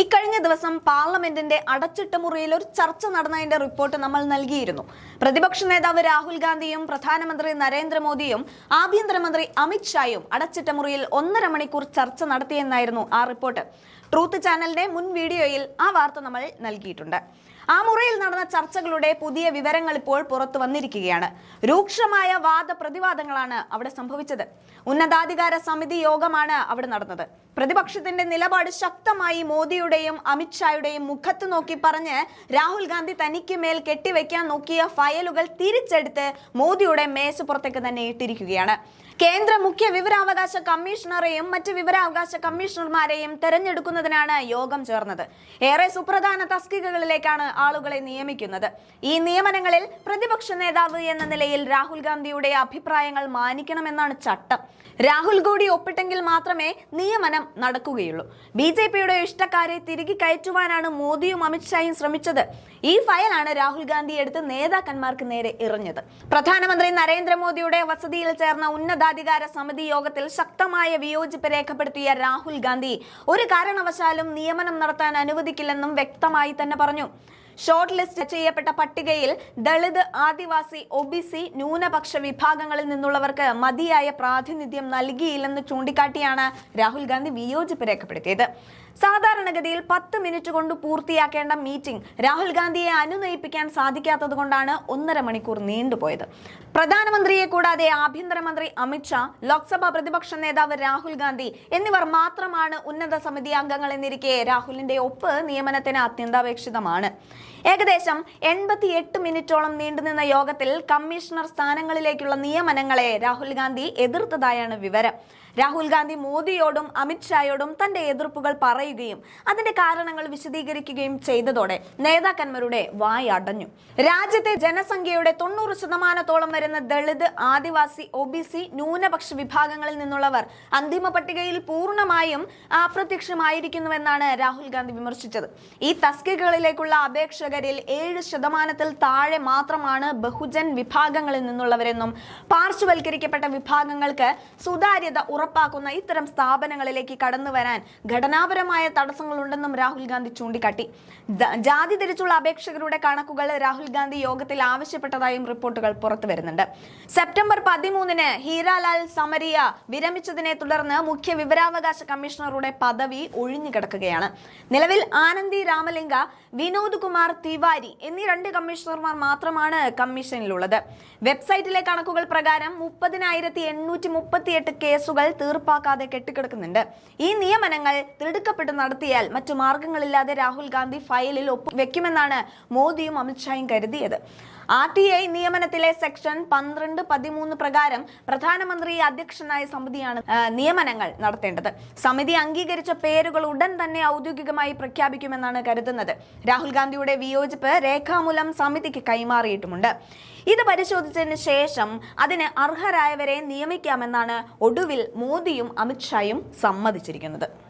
ഇക്കഴിഞ്ഞ ദിവസം പാർലമെന്റിന്റെ അടച്ചിട്ട മുറിയിൽ ഒരു ചർച്ച നടന്നതിന്റെ റിപ്പോർട്ട് നമ്മൾ നൽകിയിരുന്നു. പ്രതിപക്ഷ നേതാവ് രാഹുൽ ഗാന്ധിയും പ്രധാനമന്ത്രി നരേന്ദ്രമോദിയും ആഭ്യന്തരമന്ത്രി അമിത്ഷായും അടച്ചിട്ട മുറിയിൽ ഒന്നര മണിക്കൂർ ചർച്ച നടത്തിയെന്നായിരുന്നു ആ റിപ്പോർട്ട്. ട്രൂത്ത് ചാനലിന്റെ മുൻ വീഡിയോയിൽ ആ വാർത്ത നമ്മൾ നൽകിയിട്ടുണ്ട്. ആ മുറിയിൽ നടന്ന ചർച്ചകളുടെ പുതിയ വിവരങ്ങൾ ഇപ്പോൾ പുറത്തു വന്നിരിക്കുകയാണ്. രൂക്ഷമായ വാദപ്രതിവാദങ്ങളാണ് അവിടെ സംഭവിച്ചത്. ഉന്നതാധികാര സമിതി യോഗമാണ് അവിടെ നടന്നത്. പ്രതിപക്ഷത്തിന്റെ നിലപാട് ശക്തമായി മോദിയുടെയും അമിത്ഷായുടെയും മുഖത്ത് നോക്കി പറഞ്ഞ് രാഹുൽ ഗാന്ധി തനിക്ക് മേൽ കെട്ടിവെക്കാൻ നോക്കിയ ഫയലുകൾ തിരിച്ചെടുത്ത് മോദിയുടെ മേശപ്പുറത്തേക്ക് തന്നെ ഇട്ടിരിക്കുകയാണ്. കേന്ദ്ര മുഖ്യ വിവരാവകാശ കമ്മീഷണറെയും മറ്റ് വിവരാവകാശ കമ്മീഷണർമാരെയും തെരഞ്ഞെടുക്കുന്നതിനാണ് യോഗം ചേർന്നത്. ഏറെ സുപ്രധാന തസ്തികകളിലേക്കാണ് ആളുകളെ നിയമിക്കുന്നത്. ഈ നിയമനങ്ങളിൽ പ്രതിപക്ഷ നേതാവ് എന്ന നിലയിൽ രാഹുൽ ഗാന്ധിയുടെ അഭിപ്രായങ്ങൾ മാനിക്കണമെന്നാണ് ചട്ടം. രാഹുൽ കൂടി ഒപ്പിട്ടെങ്കിൽ മാത്രമേ നിയമനം നടക്കുകയുള്ളൂ. ബി ജെ പിയുടെ ഇഷ്ടക്കാരെ തിരികെ കയറ്റുവാനാണ് മോദിയും അമിത്ഷായും ശ്രമിച്ചത്. ഈ ഫയലാണ് രാഹുൽ ഗാന്ധി എടുത്ത് നേതാക്കന്മാർക്ക് നേരെ എറിഞ്ഞത്. പ്രധാനമന്ത്രി നരേന്ദ്രമോദിയുടെ വസതിയിൽ ചേർന്ന ഉന്നതാധികാര സമിതി യോഗത്തിൽ ശക്തമായ വിയോജിപ്പ് രേഖപ്പെടുത്തിയ രാഹുൽ ഗാന്ധി ഒരു കാരണവശാലും നിയമനം നടത്താൻ അനുവദിക്കില്ലെന്നും വ്യക്തമായി തന്നെ പറഞ്ഞു. ഷോർട്ട് ലിസ്റ്റ് ചെയ്യപ്പെട്ട പട്ടികയിൽ Dalit Adivasi O B C ന്യൂനപക്ഷ വിഭാഗങ്ങളിൽ നിന്നുള്ളവർക്ക് മതിയായ പ്രാതിനിധ്യം നൽകിയില്ലെന്ന് ചൂണ്ടിക്കാട്ടിയാണ് രാഹുൽ ഗാന്ധി വിയോജിപ്പ് രേഖപ്പെടുത്തിയത്. സാധാരണഗതിയിൽ പത്ത് മിനിറ്റ് കൊണ്ട് പൂർത്തിയാക്കേണ്ട മീറ്റിംഗ് രാഹുൽ ഗാന്ധിയെ അനുനയിപ്പിക്കാൻ സാധിക്കാത്തത് കൊണ്ടാണ് ഒന്നര മണിക്കൂർ നീണ്ടുപോയത്. പ്രധാനമന്ത്രിയെ കൂടാതെ ആഭ്യന്തരമന്ത്രി അമിത്ഷാ ലോക്സഭാ പ്രതിപക്ഷ നേതാവ് രാഹുൽ ഗാന്ധി എന്നിവർ മാത്രമാണ് ഉന്നത സമിതി അംഗങ്ങൾ എന്നിരിക്കെ രാഹുലിന്റെ ഒപ്പ് നിയമനത്തിന് അത്യന്താപേക്ഷിതമാണ്. ഏകദേശം എൺപത്തി എട്ട് മിനിറ്റോളം നീണ്ടുനിന്ന യോഗത്തിൽ കമ്മീഷണർ സ്ഥാനങ്ങളിലേക്കുള്ള നിയമനങ്ങളെ രാഹുൽ ഗാന്ധി എതിർത്തതായാണ് വിവരം. രാഹുൽ ഗാന്ധി മോദിയോടും അമിത്ഷായോടും തന്റെ എതിർപ്പുകൾ പറയുകയും അതിന്റെ കാരണങ്ങൾ വിശദീകരിക്കുകയും ചെയ്തതോടെ നേതാക്കന്മാരുടെ വായ അടഞ്ഞു. രാജ്യത്തെ ജനസംഖ്യയുടെ തൊണ്ണൂറ് ശതമാനത്തോളം വരുന്ന Dalit Adivasi O B C ന്യൂനപക്ഷ വിഭാഗങ്ങളിൽ നിന്നുള്ളവർ അന്തിമ പട്ടികയിൽ പൂർണമായും അപ്രത്യക്ഷമായിരിക്കുന്നുവെന്നാണ് രാഹുൽ ഗാന്ധി വിമർശിച്ചത്. ഈ തസ്തികകളിലേക്കുള്ള അപേക്ഷകരിൽ ഏഴ് ശതമാനത്തിൽ താഴെ മാത്രമാണ് ബഹുജൻ വിഭാഗങ്ങളിൽ നിന്നുള്ളവരെന്നും പാർശ്വവൽക്കരിക്കപ്പെട്ട വിഭാഗങ്ങൾക്ക് സുതാര്യത ഉറപ്പാക്കുന്ന ഇത്തരം സ്ഥാപനങ്ങളിലേക്ക് കടന്നു വരാൻ ഘടനാപരമായ തടസ്സങ്ങളുണ്ടെന്നും രാഹുൽ ഗാന്ധി ചൂണ്ടിക്കാട്ടി. ജാതി തിരിച്ചുള്ള അപേക്ഷകരുടെ കണക്കുകൾ രാഹുൽ ഗാന്ധി യോഗത്തിൽ ആവശ്യപ്പെട്ടതായും റിപ്പോർട്ടുകൾ പുറത്തു വരുന്നുണ്ട്. സെപ്റ്റംബർ പതിമൂന്നിന് ഹീരാലാൽ സമരിയ വിരമിച്ചതിനെ തുടർന്ന് മുഖ്യ വിവരാവകാശ കമ്മീഷണറുടെ പദവി ഒഴിഞ്ഞുകിടക്കുകയാണ് നിലവിൽ ആനന്ദി രാമലിംഗ വിനോദ് കുമാർ തിവാരി എന്നീ രണ്ട് കമ്മീഷണർമാർ മാത്രമാണ് കമ്മീഷനിലുള്ളത്. വെബ്സൈറ്റിലെ കണക്കുകൾ പ്രകാരം മുപ്പതിനായിരത്തി എണ്ണൂറ്റി മുപ്പത്തിയെട്ട് കേസുകൾ തീർപ്പാക്കാതെ കെട്ടിക്കിടക്കുന്നുണ്ട്. ഈ നിയമനങ്ങൾ തിടുക്കപ്പെട്ട് നടത്തിയാൽ മറ്റു മാർഗങ്ങളില്ലാതെ രാഹുൽ ഗാന്ധി ഫയലിൽ ഒപ്പ് വെക്കുമെന്നാണ് മോദിയും അമിത്ഷായും കരുതിയത്. ആർ ടി ഐ നിയമനത്തിലെ സെക്ഷൻ പന്ത്രണ്ട് പതിമൂന്ന് പ്രകാരം പ്രധാനമന്ത്രി അധ്യക്ഷനായ സമിതിയാണ് നിയമനങ്ങൾ നടത്തേണ്ടത്. സമിതി അംഗീകരിച്ച പേരുകൾ ഉടൻ തന്നെ ഔദ്യോഗികമായി പ്രഖ്യാപിക്കുമെന്നാണ് കരുതുന്നത്. രാഹുൽ ഗാന്ധിയുടെ വിയോജിപ്പ് രേഖാമൂലം സമിതിക്ക് കൈമാറിയിട്ടുമുണ്ട്. ഇത് പരിശോധിച്ചതിന് ശേഷം അതിന് അർഹരായവരെ നിയമിക്കാമെന്നാണ് ഒടുവിൽ മോദിയും അമിത്ഷായും സമ്മതിച്ചിരിക്കുന്നത്.